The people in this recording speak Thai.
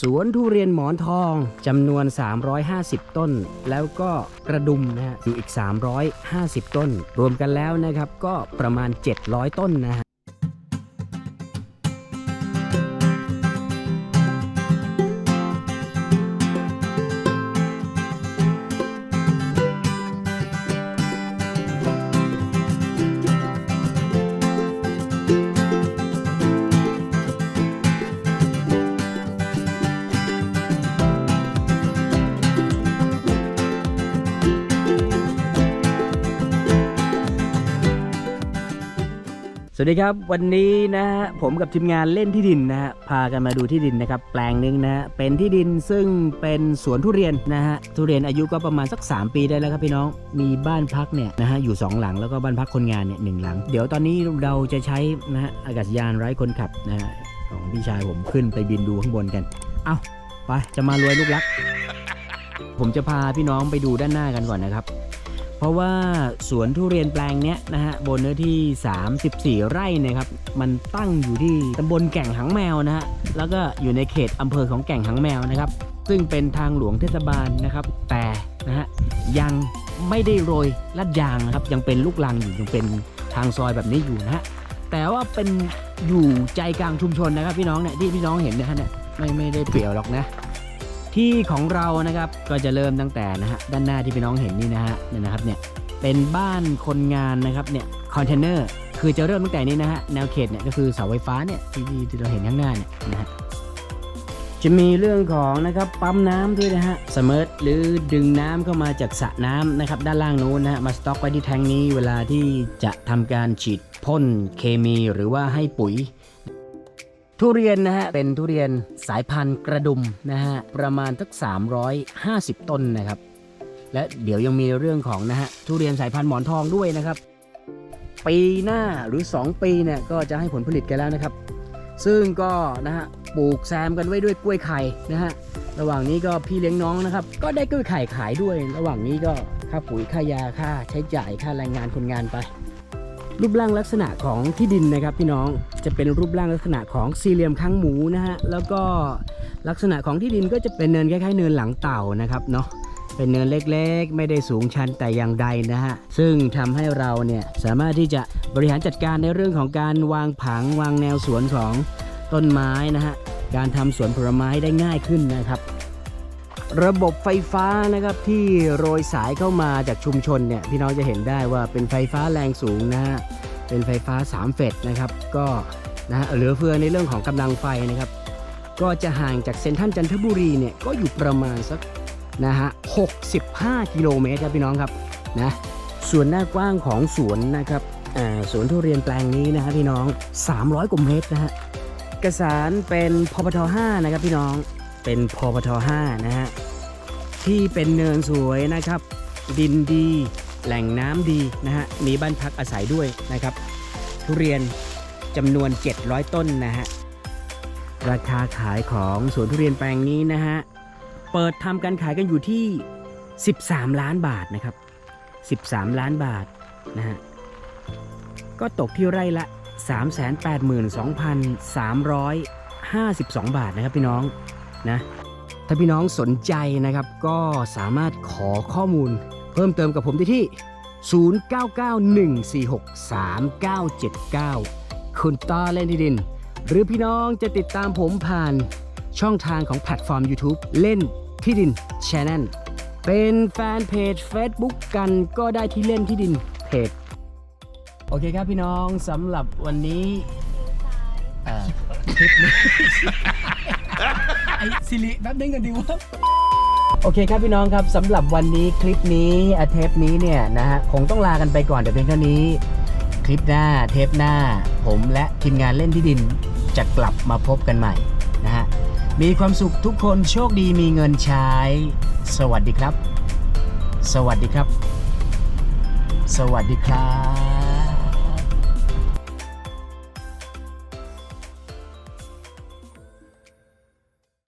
สวนทุเรียนหมอนทองจำนวน 350 ต้น แล้วก็กระดุมนะฮะอยู่อีก 350 ต้น รวมกันแล้วนะครับก็ประมาณ 700 ต้นนะฮะ สวัสดีครับวันนี้นะฮะผมกับทีมงานเล่นที่ดินนะฮะพากันมาดูที่ดินนะครับแปลงหนึ่งนะฮะเป็นที่ดินซึ่งเป็นสวนทุเรียนนะฮะทุเรียนอายุก็ประมาณสัก 3 ปีได้แล้วครับพี่น้องมีบ้านพักเนี่ยนะฮะอยู่ 2 หลังแล้วก็บ้านพักคนงานเนี่ยหนึ่งหลัง เดี๋ยวตอนนี้เราจะใช้นะฮะอากาศยานไร้คนขับนะฮะของพี่ชายผมขึ้นไปบินดูข้างบนกันเอาไปจะมารวยลูกรัก ผมจะพาพี่น้องไปดูด้านหน้ากันก่อนนะครับ ราะว่าสวนทุเรียนแปลงเนี้ยนะฮะบนเนื้อที่ 34 ไร่เนะครับ มันตั้งอยู่ที่ตำบลแก่งหางแมวนะฮะแล้วก็อยู่ในเขตอำเภอของแก่งหางแมวนะครับ ซึ่งเป็นทางหลวงเทศบาลนะครับ แต่นะฮะยังไม่ได้โรยลาดยางนะครับ ยังเป็นลูกลังอยู่ยังเป็นทางซอยแบบนี้อยู่นะฮะแต่ว่าเป็นอยู่ใจกลางชุมชนนะครับพี่น้องเนี่ยที่พี่น้องเห็นนะฮะเนี่ยไม่ไม่ได้เปลี่ยวหรอกนะ ที่ของเรานะครับก็จะเริ่มตั้งแต่นะฮะด้านหน้าที่พี่น้องเห็นนี่นะฮะเนี่ยนะครับเนี่ยเป็นบ้านคนงานนะครับเนี่ยคอนเทนเนอร์คือจะเริ่มตั้งแต่นี้นะฮะแนวเขตเนี่ยก็คือเสาไฟฟ้าเนี่ยที่ที่เราเห็นข้างหน้าเนี่ยนะฮะจะมีเรื่องของนะครับปั๊มน้ำด้วยนะฮะสมมติหรือดึงน้ำเข้ามาจากสระน้ำนะครับด้านล่างนู้นนะฮะมาสต็อกไว้ที่แทงนี้เวลาที่จะทำการฉีดพ่นเคมีหรือว่าให้ปุ๋ย ทุเรียนนะฮะเป็นทุเรียนสายพันธุ์กระดุมนะฮะประมาณสัก350 ต้นนะครับ และเดี๋ยวยังมีเรื่องของนะฮะทุเรียนสายพันธุ์หมอนทองด้วยนะครับ ปีหน้าหรือ 2 ปีเนี่ยก็จะให้ผลผลิตกันแล้วนะครับ ซึ่งก็นะฮะปลูกแซมกันไว้ด้วยกล้วยไข่นะฮะระหว่างนี้ก็พี่เลี้ยงน้องนะครับ ก็ได้กล้วยไข่ขายด้วย ระหว่างนี้ก็ค่าปุ๋ยค่ายาค่าใช้จ่ายค่าแรงงานคนงานไป รูปร่างลักษณะของที่ดินนะครับพี่น้องจะเป็นรูปร่างลักษณะของสี่เหลี่ยมค้างหมูนะฮะแล้วก็ลักษณะของที่ดินก็จะเป็นเนินคล้ายๆเนินหลังเต่านะครับเนาะเป็นเนินเล็กๆ ไม่ได้สูงชันแต่อย่างใดนะฮะ ซึ่งทำให้เราเนี่ยสามารถที่จะบริหารจัดการในเรื่องของการวางผังวางแนวสวนของต้นไม้นะฮะ การทำสวนผลไม้ได้ง่ายขึ้นนะครับ ระบบไฟฟ้านะครับที่โรยสายเข้ามาจากชุมชนเนี่ยพี่น้องจะเห็นได้ว่าเป็นไฟฟ้าแรงสูงนะฮะเป็นไฟฟ้า 3 เฟสนะครับก็นะเหลือเฟือในเรื่องของกำลังไฟนะครับ ก็จะห่างจากเซ็นทรัลจันทบุรีเนี่ยก็อยู่ประมาณสักนะฮะ65 กิโลเมตรครับพี่น้องครับนะส่วนหน้ากว้างของสวนนะครับสวนทุเรียนแปลงนี้นะฮะพี่น้อง 300กว่าเมตรนะฮะเอกสารเป็นพพท5นะครับพี่น้อง เป็นพพท5นะฮะที่เป็นเนินสวยนะครับ ดินดี แหล่งน้ำดีนะฮะมีบ้านพักอาศัยด้วยนะครับ ทุเรียนจำนวน 700 ต้นนะฮะราคาขายของสวนทุเรียนแปลงนี้นะฮะเปิดทำการขายกันอยู่ที่ 13 ล้านบาทนะครับ 13 ล้านบาทนะฮะก็ตกที่ไร่ละ 382,352 บาทนะครับพี่น้อง นะถ้าพี่น้องสนใจนะครับ ก็สามารถขอข้อมูล เพิ่มเติมกับผมได้ที่ 0991463979 คุณต้าเล่นที่ดิน หรือพี่น้องจะติดตามผมผ่านช่องทางของแพลตฟอร์ม YouTube เล่นที่ดิน Channel เป็นแฟนเพจ Facebook กันก็ได้ที่เล่นที่ดินเพจ โอเคครับพี่น้องสำหรับวันนี้เอ่อคลิปนี้ไอซิริแป๊บนึงกันดีวะโอเคครับพี่น้องครับสำหรับวันนี้คลิปนี้อาเทปนี้เนี่ยนะฮะคงต้องลากันไปก่อนแต่เพียงเท่านี้ คลิปหน้าเทปหน้า ผมและทีมงานเล่นที่ดินจะกลับมาพบกันใหม่นะฮะมีความสุขทุกคนโชคดีมีเงินใช้ สวัสดีครับ สวัสดีครับ สวัสดีครับ